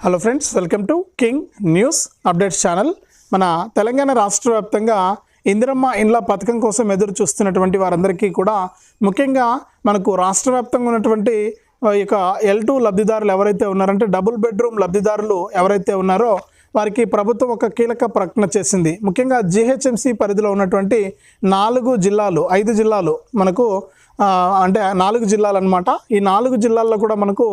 Hello friends welcome to king news updates channel మన తెలంగాణ రాష్ట్ర వ్యాప్తంగా ఇందిరమ్మ ఇండ్ల పథకం కోసం ఎదురు చూస్తున్నటువంటి వారందరికీ కూడా ముఖ్యంగా మనకు రాష్ట్ర వ్యాప్తంగా ఉన్నటువంటి ఆ, ఇక ఎల్ టూ లబ్ధిదారులు ఎవరైతే ఉన్నారంటే డబుల్ బెడ్రూమ్ లబ్ధిదారులు ఎవరైతే ఉన్నారో వారికి ప్రభుత్వం ఒక కీలక ప్రకటన చేసింది. ముఖ్యంగా జిహెచ్ఎంసి పరిధిలో ఉన్నటువంటి నాలుగు జిల్లాలు ఐదు జిల్లాలు మనకు అంటే నాలుగు జిల్లాలు అనమాట ఈ నాలుగు జిల్లాల్లో కూడా మనకు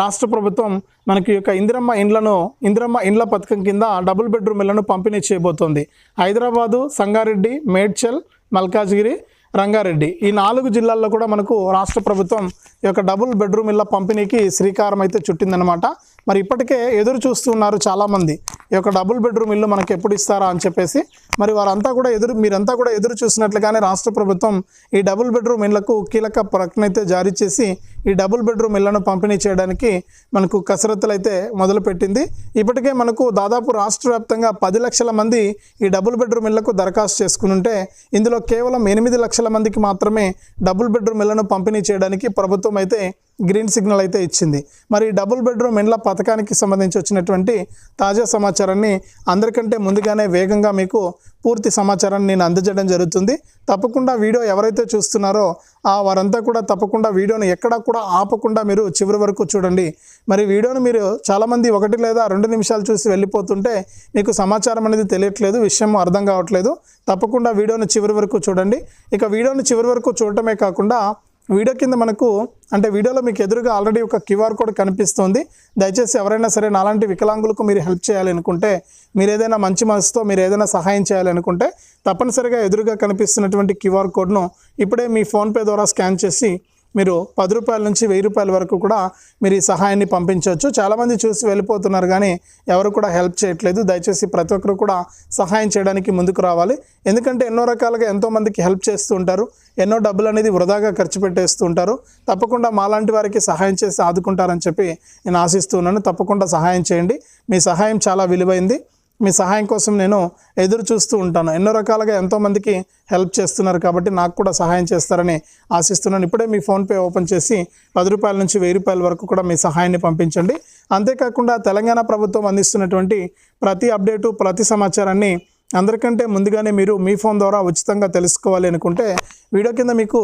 రాష్ట్ర ప్రభుత్వం మనకి యొక్క ఇందిరమ్మ ఇండ్లను ఇందిరమ్మ ఇండ్ల పథకం కింద డబుల్ బెడ్రూమ్ ఇళ్ళను పంపిణీ చేయబోతోంది. హైదరాబాదు సంగారెడ్డి మేడ్చల్ మల్కాజ్గిరి రంగారెడ్డి. ఈ నాలుగు జిల్లాల్లో కూడా మనకు రాష్ట్ర ప్రభుత్వం ఈ యొక్క డబుల్ బెడ్రూమ్ ఇళ్ళ పంపిణీకి శ్రీకారం అయితే చుట్టిందనమాట మరి ఇప్పటికే ఎదురు చూస్తున్నారు చాలామంది. ఈ యొక్క డబుల్ బెడ్రూమ్ ఇల్లు మనకు ఎప్పుడు ఇస్తారా అని చెప్పేసి మరి వారంతా కూడా ఎదురు మీరంతా కూడా ఎదురు చూసినట్లుగానే రాష్ట్ర ప్రభుత్వం ఈ డబుల్ బెడ్రూమ్ ఇళ్ళకు కీలక ప్రకటన అయితే జారీ చేసి ఈ డబుల్ బెడ్రూమ్ ఇళ్ళను పంపిణీ చేయడానికి మనకు కసరత్తులు అయితే మొదలుపెట్టింది. ఇప్పటికే మనకు దాదాపు రాష్ట్ర వ్యాప్తంగా పది లక్షల మంది ఈ డబుల్ బెడ్రూమ్ ఇళ్ళకు దరఖాస్తు చేసుకుని ఉంటే ఇందులో కేవలం ఎనిమిది లక్షల మందికి మాత్రమే డబుల్ బెడ్రూమ్ ఇళ్ళను పంపిణీ చేయడానికి ప్రభుత్వం అయితే గ్రీన్ సిగ్నల్ అయితే ఇచ్చింది. మరి డబుల్ బెడ్రూమ్ ఇండ్ల పథకానికి సంబంధించి వచ్చినటువంటి తాజా సమాచారాన్ని అందరికంటే ముందుగానే వేగంగా మీకు పూర్తి సమాచారాన్ని నేను అందజేయడం జరుగుతుంది. తప్పకుండా వీడియో ఎవరైతే చూస్తున్నారో ఆ వారంతా కూడా తప్పకుండా వీడియోని ఎక్కడా కూడా ఆపకుండా మీరు చివరి వరకు చూడండి. మరి వీడియోను మీరు చాలామంది ఒకటి లేదా రెండు నిమిషాలు చూసి వెళ్ళిపోతుంటే మీకు సమాచారం అనేది తెలియట్లేదు విషయం అర్థం కావట్లేదు. తప్పకుండా వీడియోను చివరి వరకు చూడండి. ఇక వీడియోను చివరి వరకు చూడటమే కాకుండా వీడియో కింద మనకు అంటే వీడియోలో మీకు ఎదురుగా ఆల్రెడీ ఒక క్యూఆర్ కోడ్ కనిపిస్తుంది. దయచేసి ఎవరైనా సరే నాలాంటి వికలాంగులకు మీరు హెల్ప్ చేయాలనుకుంటే మీరు ఏదైనా మంచి మనసుతో మీరు ఏదైనా సహాయం చేయాలనుకుంటే తప్పనిసరిగా ఎదురుగా కనిపిస్తున్నటువంటి క్యూఆర్ కోడ్ను ఇప్పుడే మీ ఫోన్పే ద్వారా స్కాన్ చేసి మీరు పది రూపాయల నుంచి వెయ్యి రూపాయల వరకు కూడా మీరు ఈ సహాయాన్ని పంపించవచ్చు. చాలామంది చూసి వెళ్ళిపోతున్నారు కానీ ఎవరు కూడా హెల్ప్ చేయట్లేదు. దయచేసి ప్రతి ఒక్కరు కూడా సహాయం చేయడానికి ముందుకు రావాలి. ఎందుకంటే ఎన్నో రకాలుగా ఎంతోమందికి హెల్ప్ చేస్తూ ఉంటారు. ఎన్నో డబ్బులు అనేది వృధాగా ఖర్చు పెట్టేస్తూ ఉంటారు. తప్పకుండా మాలాంటి వారికి సహాయం చేసి ఆదుకుంటారని చెప్పి నేను ఆశిస్తున్నాను. తప్పకుండా సహాయం చేయండి. మీ సహాయం చాలా విలువైంది. మీ సహాయం కోసం నేను ఎదురు చూస్తూ ఉంటాను. ఎన్నో రకాలుగా ఎంతోమందికి హెల్ప్ చేస్తున్నారు కాబట్టి నాకు కూడా సహాయం చేస్తారని ఆశిస్తున్నాను. ఇప్పుడే మీ ఫోన్పే ఓపెన్ చేసి పది రూపాయల నుంచి వెయ్యి రూపాయల వరకు కూడా మీ సహాయాన్ని పంపించండి. అంతేకాకుండా తెలంగాణ ప్రభుత్వం అందిస్తున్నటువంటి ప్రతి అప్డేటు ప్రతి సమాచారాన్ని అందరికంటే ముందుగానే మీరు మీ ఫోన్ ద్వారా ఉచితంగా తెలుసుకోవాలి అనుకుంటే వీడియో కింద మీకు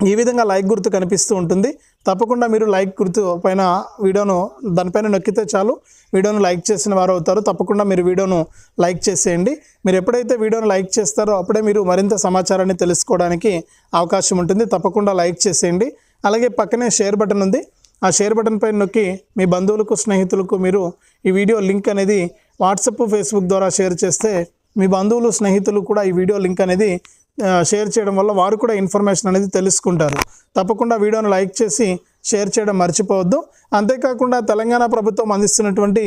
ఈ విధంగా లైక్ గుర్తు కనిపిస్తూ ఉంటుంది. తప్పకుండా మీరు లైక్ గుర్తు పైన వీడియోను దానిపైన నొక్కితే చాలు. వీడియోను లైక్ చేసిన వారు అవుతారు. తప్పకుండా మీరు వీడియోను లైక్ చేసేయండి. మీరు ఎప్పుడైతే వీడియోను లైక్ చేస్తారో అప్పుడే మీరు మరింత సమాచారాన్ని తెలుసుకోవడానికి అవకాశం ఉంటుంది. తప్పకుండా లైక్ చేసేయండి. అలాగే పక్కనే షేర్ బటన్ ఉంది. ఆ షేర్ బటన్ పైన నొక్కి మీ బంధువులకు స్నేహితులకు మీరు ఈ వీడియో లింక్ అనేది వాట్సప్ ఫేస్బుక్ ద్వారా షేర్ చేస్తే మీ బంధువులు స్నేహితులు కూడా ఈ వీడియో లింక్ అనేది షేర్ చేయడం వల్ల వారు కూడా ఇన్ఫర్మేషన్ అనేది తెలుసుకుంటారు. తప్పకుండా వీడియోను లైక్ చేసి షేర్ చేయడం మర్చిపోవద్దు. అంతేకాకుండా తెలంగాణ ప్రభుత్వం అందిస్తున్నటువంటి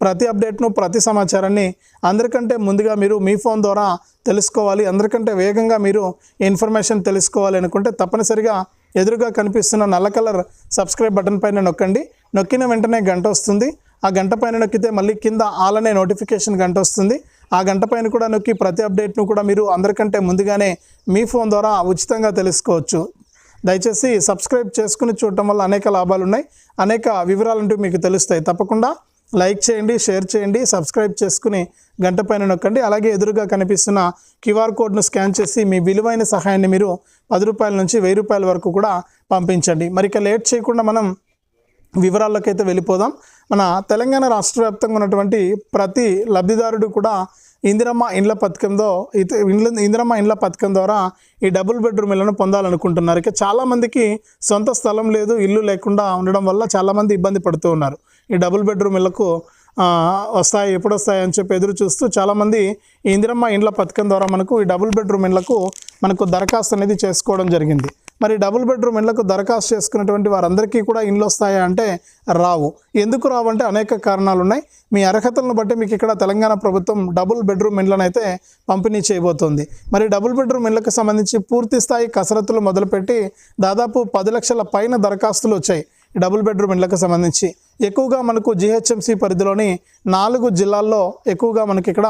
ప్రతి అప్డేట్ను ప్రతి సమాచారాన్ని అందరికంటే ముందుగా మీరు మీ ఫోన్ ద్వారా తెలుసుకోవాలి. అందరికంటే వేగంగా మీరు ఇన్ఫర్మేషన్ తెలుసుకోవాలి అనుకుంటే తప్పనిసరిగా ఎదురుగా కనిపిస్తున్న నల్ల కలర్ సబ్స్క్రైబ్ బటన్ పైన నొక్కండి. నొక్కిన వెంటనే గంట వస్తుంది. ఆ గంట పైన నొక్కితే మళ్ళీ కింద ఆలనే నోటిఫికేషన్ గంట వస్తుంది. ఆ గంట పైన కూడా నొక్కి ప్రతి అప్డేట్ను కూడా మీరు అందరికంటే ముందుగానే మీ ఫోన్ ద్వారా ఉచితంగా తెలుసుకోవచ్చు. దయచేసి సబ్స్క్రైబ్ చేసుకుని చూడటం వల్ల అనేక లాభాలు ఉన్నాయి అనేక వివరాలంటూ మీకు తెలుస్తాయి. తప్పకుండా లైక్ చేయండి షేర్ చేయండి సబ్స్క్రైబ్ చేసుకుని గంట పైన నొక్కండి. అలాగే ఎదురుగా కనిపిస్తున్న క్యూఆర్ కోడ్ను స్కాన్ చేసి మీ విలువైన సహాయాన్ని మీరు పది రూపాయల నుంచి వెయ్యి రూపాయల వరకు కూడా పంపించండి. మరి ఇక లేట్ చేయకుండా మనం వివరాల్లోకి అయితే వెళ్ళిపోదాం. మన తెలంగాణ రాష్ట్ర వ్యాప్తంగా ఉన్నటువంటి ప్రతి లబ్ధిదారుడు కూడా ఇందిరమ్మ ఇండ్ల పథకంలో ఇత- ఇండ్ల ఇందిరమ్మ ఇండ్ల పథకం ద్వారా ఈ డబుల్ బెడ్రూమ్ ఇళ్ళను పొందాలనుకుంటున్నారు. ఇక చాలామందికి సొంత స్థలం లేదు ఇల్లు లేకుండా ఉండడం వల్ల చాలామంది ఇబ్బంది పడుతూ ఉన్నారు. ఈ డబుల్ బెడ్రూమ్ ఇళ్ళకు వస్తాయి ఎప్పుడు వస్తాయి అని చెప్పి ఎదురు చూస్తూ చాలామంది ఇందిరమ్మ ఇండ్ల పథకం ద్వారా మనకు ఈ డబుల్ బెడ్రూమ్ ఇళ్ళకు మనకు దరఖాస్తు అనేది చేసుకోవడం జరిగింది. మరి డబుల్ బెడ్రూమ్ ఇళ్ళకు దరఖాస్తు చేసుకున్నటువంటి వారందరికీ కూడా ఇండ్లు వస్తాయా అంటే రావు. ఎందుకు రావు అంటే అనేక కారణాలు ఉన్నాయి. మీ అర్హతలను బట్టి మీకు ఇక్కడ తెలంగాణ ప్రభుత్వం డబుల్ బెడ్రూమ్ ఇండ్లను అయితే పంపిణీ చేయబోతోంది. మరి డబుల్ బెడ్రూమ్ ఇళ్ళకు సంబంధించి పూర్తి స్థాయి కసరత్తులు మొదలుపెట్టి దాదాపు పది లక్షల పైన దరఖాస్తులు వచ్చాయి. డబుల్ బెడ్రూమ్ ఇళ్ళకు సంబంధించి ఎక్కువగా మనకు జిహెచ్ఎంసి పరిధిలోని నాలుగు జిల్లాల్లో ఎక్కువగా మనకి ఇక్కడ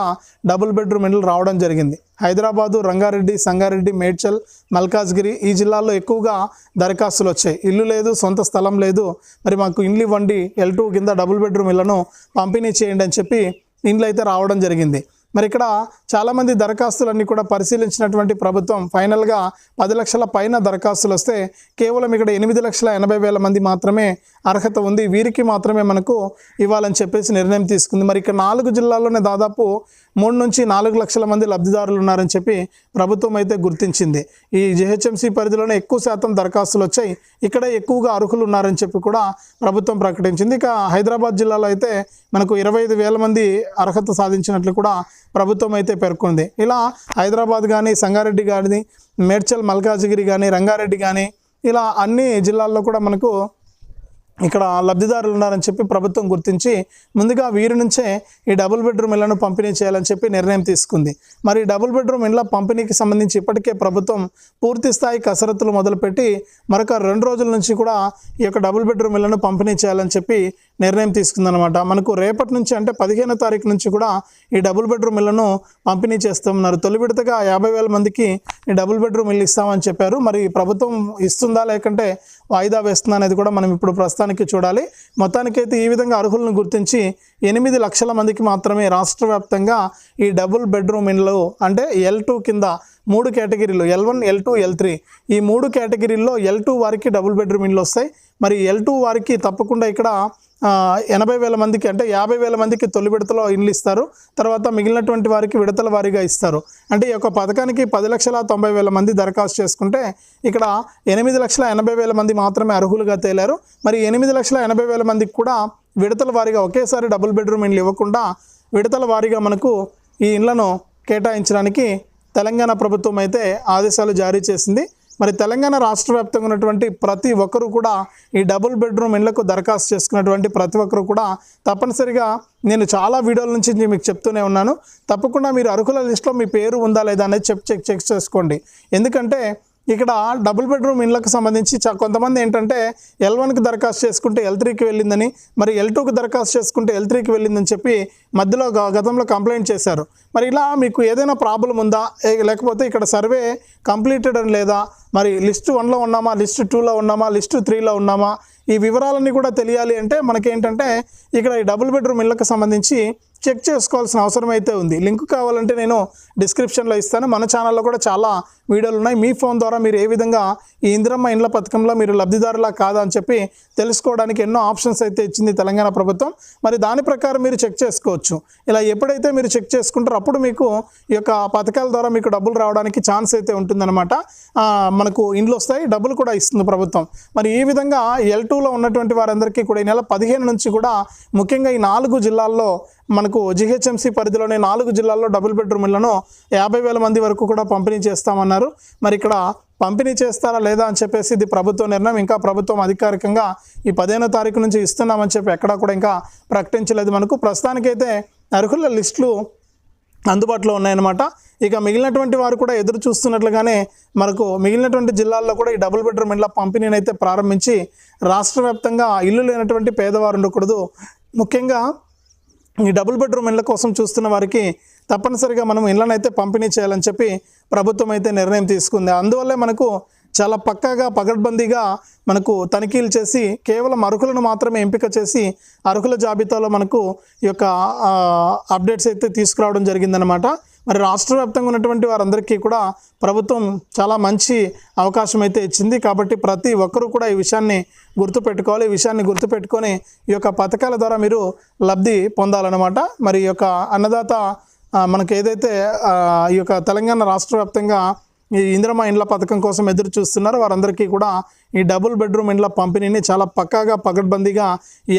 డబుల్ బెడ్రూమ్ ఇండ్లు రావడం జరిగింది. హైదరాబాదు రంగారెడ్డి సంగారెడ్డి మేడ్చల్ మల్కాజ్గిరి ఈ జిల్లాల్లో ఎక్కువగా దరఖాస్తులు వచ్చాయి. ఇల్లు లేదు సొంత స్థలం లేదు. మరి మాకు ఇండ్లు ఇవ్వండి ఎల్ టూ కింద డబుల్ బెడ్రూమ్ ఇళ్ళను పంపిణీ చేయండి అని చెప్పి ఇండ్లు అయితే రావడం జరిగింది. మరి ఇక్కడ చాలామంది దరఖాస్తులన్నీ కూడా పరిశీలించినటువంటి ప్రభుత్వం ఫైనల్గా పది లక్షల పైన దరఖాస్తులు వస్తే కేవలం ఇక్కడ ఎనిమిది లక్షల ఎనభై వేల మంది మాత్రమే అర్హత ఉంది. వీరికి మాత్రమే మనకు ఇవ్వాలని చెప్పేసి నిర్ణయం తీసుకుంది. మరి ఇక్కడ నాలుగు జిల్లాల్లోనే దాదాపు మూడు నుంచి నాలుగు లక్షల మంది లబ్ధిదారులు ఉన్నారని చెప్పి ప్రభుత్వం అయితే గుర్తించింది. ఈ జిహెచ్ఎంసీ పరిధిలోనే ఎక్కువ శాతం దరఖాస్తులు వచ్చాయి. ఇక్కడే ఎక్కువగా అర్హులు ఉన్నారని చెప్పి కూడా ప్రభుత్వం ప్రకటించింది. ఇక హైదరాబాద్ జిల్లాలో అయితే మనకు ఇరవై ఐదు వేల మంది అర్హత సాధించినట్లు కూడా ప్రభుత్వం అయితే పేర్కొంది. ఇలా హైదరాబాద్ కానీ సంగారెడ్డి కానీ మేడ్చల్ మల్కాజిగిరి కానీ రంగారెడ్డి కానీ ఇలా అన్ని జిల్లాల్లో కూడా మనకు ఇక్కడ లబ్ధిదారులు ఉన్నారని చెప్పి ప్రభుత్వం గుర్తించి ముందుగా వీరి నుంచే ఈ డబుల్ బెడ్రూమ్ ఇళ్ళను పంపిణీ చేయాలని చెప్పి నిర్ణయం తీసుకుంది. మరి డబుల్ బెడ్రూమ్ ఇళ్ళ పంపిణీకి సంబంధించి ఇప్పటికే ప్రభుత్వం పూర్తి స్థాయి కసరత్తులు మొదలుపెట్టి మరొక రెండు రోజుల నుంచి కూడా ఈ యొక్క డబుల్ బెడ్రూమ్ ఇళ్ళను పంపిణీ చేయాలని చెప్పి నిర్ణయం తీసుకుందనమాట మనకు రేపటి నుంచి అంటే పదిహేనో తారీఖు నుంచి కూడా ఈ డబుల్ బెడ్రూమ్ ఇళ్ళను పంపిణీ చేస్తున్నారు తొలి విడతగా యాభై వేల మందికి ఈ డబుల్ బెడ్రూమ్ ఇల్లు ఇస్తామని చెప్పారు. మరి ప్రభుత్వం ఇస్తుందా లేకంటే వాయిదా వేస్తుందా అనేది కూడా మనం ఇప్పుడు ప్రస్తుతానికి చూడాలి. మొత్తానికైతే ఈ విధంగా అర్హులను గుర్తించి ఎనిమిది లక్షల మందికి మాత్రమే రాష్ట్ర వ్యాప్తంగా ఈ డబుల్ బెడ్రూమ్ ఇండ్లు అంటే ఎల్ టూ కింద మూడు కేటగిరీలు L one L two L three ఈ మూడు కేటగిరీల్లో ఎల్ టూ వారికి డబుల్ బెడ్రూమ్ ఇండ్లు వస్తాయి. మరి ఎల్ టూ వారికి తప్పకుండా ఇక్కడ ఎనభై వేల మందికి అంటే యాభై వేల మందికి తొలి విడతలో ఇండ్లు ఇస్తారు. తర్వాత మిగిలినటువంటి వారికి విడతల వారీగా ఇస్తారు. అంటే ఈ యొక్క పథకానికి పది లక్షల తొంభై వేల మంది దరఖాస్తు చేసుకుంటే ఇక్కడ ఎనిమిది లక్షల ఎనభై వేల మంది మాత్రమే అర్హులుగా తేలారు. మరి ఎనిమిది లక్షల ఎనభై వేల మందికి కూడా విడతల వారీగా ఒకేసారి డబుల్ బెడ్రూమ్ ఇండ్లు ఇవ్వకుండా విడతల వారీగా మనకు ఈ ఇండ్లను కేటాయించడానికి తెలంగాణ ప్రభుత్వం అయితే ఆదేశాలు జారీ చేసింది. మరి తెలంగాణ రాష్ట్ర వ్యాప్తంగా ఉన్నటువంటి ప్రతి ఒక్కరూ కూడా ఈ డబుల్ బెడ్రూమ్ ఇండ్లకు దరఖాస్తు చేసుకున్నటువంటి ప్రతి ఒక్కరు కూడా తప్పనిసరిగా నేను చాలా వీడియోల నుంచి నేను మీకు చెప్తూనే ఉన్నాను. తప్పకుండా మీరు అర్హుల లిస్ట్లో మీ పేరు ఉందా లేదా అనేది చెక్ చెక్ చెక్ చేసుకోండి. ఎందుకంటే ఇక్కడ డబుల్ బెడ్రూమ్ ఇండ్లకు సంబంధించి కొంతమంది ఏంటంటే ఎల్ వన్కి దరఖాస్తు చేసుకుంటే ఎల్ త్రీకి వెళ్ళిందని మరి ఎల్ టూకి దరఖాస్తు చేసుకుంటే ఎల్ త్రీకి వెళ్ళిందని చెప్పి మధ్యలో గ- గతంలో కంప్లైంట్ చేశారు. మరి ఇలా మీకు ఏదైనా ప్రాబ్లం ఉందా? లేకపోతే ఇక్కడ సర్వే కంప్లీటెడ్ అని లేదా? మరి లిస్ట్ వన్లో ఉన్నామా? లిస్ట్ టూలో ఉన్నామా? లిస్ట్ త్రీలో ఉన్నామా? ఈ వివరాలన్నీ కూడా తెలియాలి అంటే మనకేంటంటే ఇక్కడ ఈ డబుల్ బెడ్రూమ్ ఇళ్ళకు సంబంధించి చెక్ చేసుకోవాల్సిన అవసరం అయితే ఉంది. లింక్ కావాలంటే నేను డిస్క్రిప్షన్లో ఇస్తాను. మన ఛానల్లో కూడా చాలా వీడియోలు ఉన్నాయి. మీ ఫోన్ ద్వారా మీరు ఏ విధంగా ఈ ఇందిరమ్మ ఇండ్ల పథకంలో మీరు లబ్ధిదారులా కాదా అని చెప్పి తెలుసుకోవడానికి ఎన్నో ఆప్షన్స్ అయితే ఇచ్చింది తెలంగాణ ప్రభుత్వం. మరి దాని ప్రకారం మీరు చెక్ చేసుకోవచ్చు. ఇలా ఎప్పుడైతే మీరు చెక్ చేసుకుంటారో అప్పుడు మీకు ఈ యొక్క పథకాల ద్వారా మీకు డబ్బులు రావడానికి ఛాన్స్ అయితే ఉంటుందన్నమాట. మనకు ఇండ్లు వస్తాయి డబ్బులు కూడా ఇస్తుంది ప్రభుత్వం. మరి ఈ విధంగా ఎల్ టూలో ఉన్నటువంటి వారందరికీ కూడా ఈ నెల పదిహేను నుంచి కూడా ముఖ్యంగా ఈ నాలుగు జిల్లాల్లో మనకు జిహెచ్ఎంసీ పరిధిలోని నాలుగు జిల్లాల్లో డబుల్ బెడ్రూమ్ ఇళ్ళను యాభై వేల మంది వరకు కూడా పంపిణీ చేస్తామన్నారు. మరి ఇక్కడ పంపిణీ చేస్తారా లేదా అని చెప్పేసి ఇది ప్రభుత్వ నిర్ణయం. ఇంకా ప్రభుత్వం అధికారికంగా ఈ పదిహేనో తారీఖు నుంచి ఇస్తున్నామని చెప్పి ఎక్కడా కూడా ఇంకా ప్రకటించలేదు మనకు. ప్రస్తుతానికైతే అర్హుల లిస్టులు అందుబాటులో ఉన్నాయన్నమాట. ఇక మిగిలినటువంటి వారు కూడా ఎదురు చూస్తున్నట్లుగానే మనకు మిగిలినటువంటి జిల్లాల్లో కూడా ఈ డబుల్ బెడ్రూమ్ ఇళ్ళ పంపిణీని అయితే ప్రారంభించి రాష్ట్ర ఇల్లు లేనటువంటి పేదవారు ఉండకూడదు. ముఖ్యంగా ఈ డబుల్ బెడ్రూమ్ ఇళ్ళ కోసం చూస్తున్న వారికి తప్పనిసరిగా మనం ఇళ్ళనైతే అయితే పంపిణీ చేయాలని చెప్పి ప్రభుత్వం అయితే నిర్ణయం తీసుకుంది. అందువల్లే మనకు చాలా పక్కాగా పగడ్బందీగా మనకు తనిఖీలు చేసి కేవలం అర్హులను మాత్రమే ఎంపిక చేసి అర్హుల జాబితాలో మనకు ఈ యొక్క అప్డేట్స్ అయితే తీసుకురావడం జరిగిందనమాట మరి రాష్ట్ర వ్యాప్తంగా ఉన్నటువంటి వారందరికీ కూడా ప్రభుత్వం చాలా మంచి అవకాశం అయితే ఇచ్చింది. కాబట్టి ప్రతి ఒక్కరూ కూడా ఈ విషయాన్ని గుర్తుపెట్టుకోవాలి. ఈ విషయాన్ని గుర్తుపెట్టుకొని ఈ యొక్క పథకాల ద్వారా మీరు లబ్ధి పొందాలన్నమాట. మరి ఈ యొక్క అన్నదాత మనకు ఏదైతే ఈ యొక్క తెలంగాణ రాష్ట్ర వ్యాప్తంగా ఈ ఇంద్రమ ఇండ్ల పథకం కోసం ఎదురు చూస్తున్నారో వారందరికీ కూడా ఈ డబుల్ బెడ్రూమ్ ఇండ్ల పంపిణీని చాలా పక్కాగా పగడ్బందీగా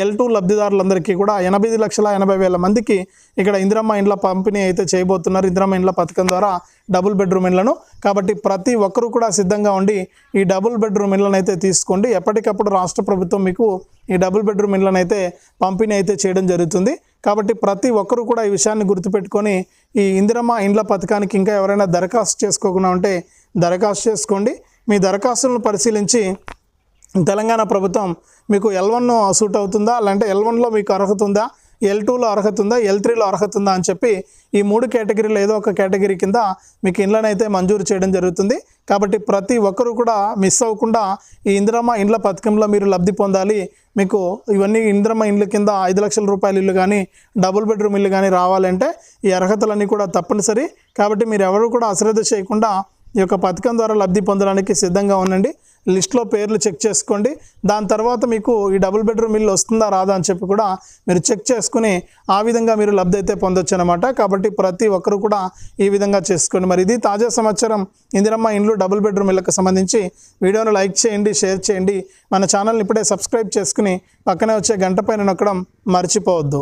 ఎల్ టూ లబ్ధిదారులందరికీ కూడా ఎనభై లక్షల ఎనభై వేల మందికి ఇక్కడ ఇందిరమ్మ ఇండ్ల పంపిణీ అయితే చేయబోతున్నారు. ఇందిరమ్మ ఇండ్ల పథకం ద్వారా డబుల్ బెడ్రూమ్ ఇండ్లను. కాబట్టి ప్రతి ఒక్కరూ కూడా సిద్ధంగా ఉండి ఈ డబుల్ బెడ్రూమ్ ఇండ్లను అయితే తీసుకోండి. ఎప్పటికప్పుడు రాష్ట్ర ప్రభుత్వం మీకు ఈ డబుల్ బెడ్రూమ్ ఇండ్లను అయితే పంపిణీ అయితే చేయడం జరుగుతుంది. కాబట్టి ప్రతి ఒక్కరూ కూడా ఈ విషయాన్ని గుర్తుపెట్టుకొని ఈ ఇందిరమ్మ ఇండ్ల పథకానికి ఇంకా ఎవరైనా దరఖాస్తు చేసుకోకుండా ఉంటే దరఖాస్తు చేసుకోండి. మీ దరఖాస్తులను పరిశీలించి తెలంగాణ ప్రభుత్వం మీకు ఎల్ వన్ సూట్ అవుతుందా? లేదంటే ఎల్ వన్లో మీకు అర్హత ఉందా? ఎల్ టూలో అర్హత ఉందా? ఎల్ త్రీలో అర్హత ఉందా? అని చెప్పి ఈ మూడు కేటగిరీలో ఏదో ఒక కేటగిరీ కింద మీకు ఇండ్లనైతే మంజూరు చేయడం జరుగుతుంది. కాబట్టి ప్రతి ఒక్కరూ కూడా మిస్ అవ్వకుండా ఈ ఇందిరమ్మ ఇండ్ల పథకంలో మీరు లబ్ధి పొందాలి. మీకు ఇవన్నీ ఇందిరమ్మ ఇండ్ల కింద ఐదు లక్షల రూపాయల ఇల్లు కానీ డబుల్ బెడ్రూమ్ ఇల్లు కానీ రావాలంటే ఈ అర్హతలన్నీ కూడా తప్పనిసరి. కాబట్టి మీరు ఎవరు కూడా అశ్రద్ధ చేయకుండా ఈ యొక్క పథకం ద్వారా లబ్ధి పొందడానికి సిద్ధంగా ఉండండి. లిస్ట్లో పేర్లు చెక్ చేసుకోండి. దాని తర్వాత మీకు ఈ డబుల్ బెడ్రూమ్ ఇల్లు వస్తుందా రాదా అని చెప్పి కూడా మీరు చెక్ చేసుకుని ఆ విధంగా మీరు లబ్ధి అయితే పొందొచ్చు అనమాట కాబట్టి ప్రతి ఒక్కరు కూడా ఈ విధంగా చేసుకోండి. మరి ఇది తాజా సమాచారం. ఇందిరమ్మ ఇండ్లు డబుల్ బెడ్రూమ్ ఇళ్ళకి సంబంధించి వీడియోను లైక్ చేయండి షేర్ చేయండి. మన ఛానల్ని ఇప్పుడే సబ్స్క్రైబ్ చేసుకుని పక్కనే వచ్చే గంట పైన నొక్కడం మర్చిపోవద్దు.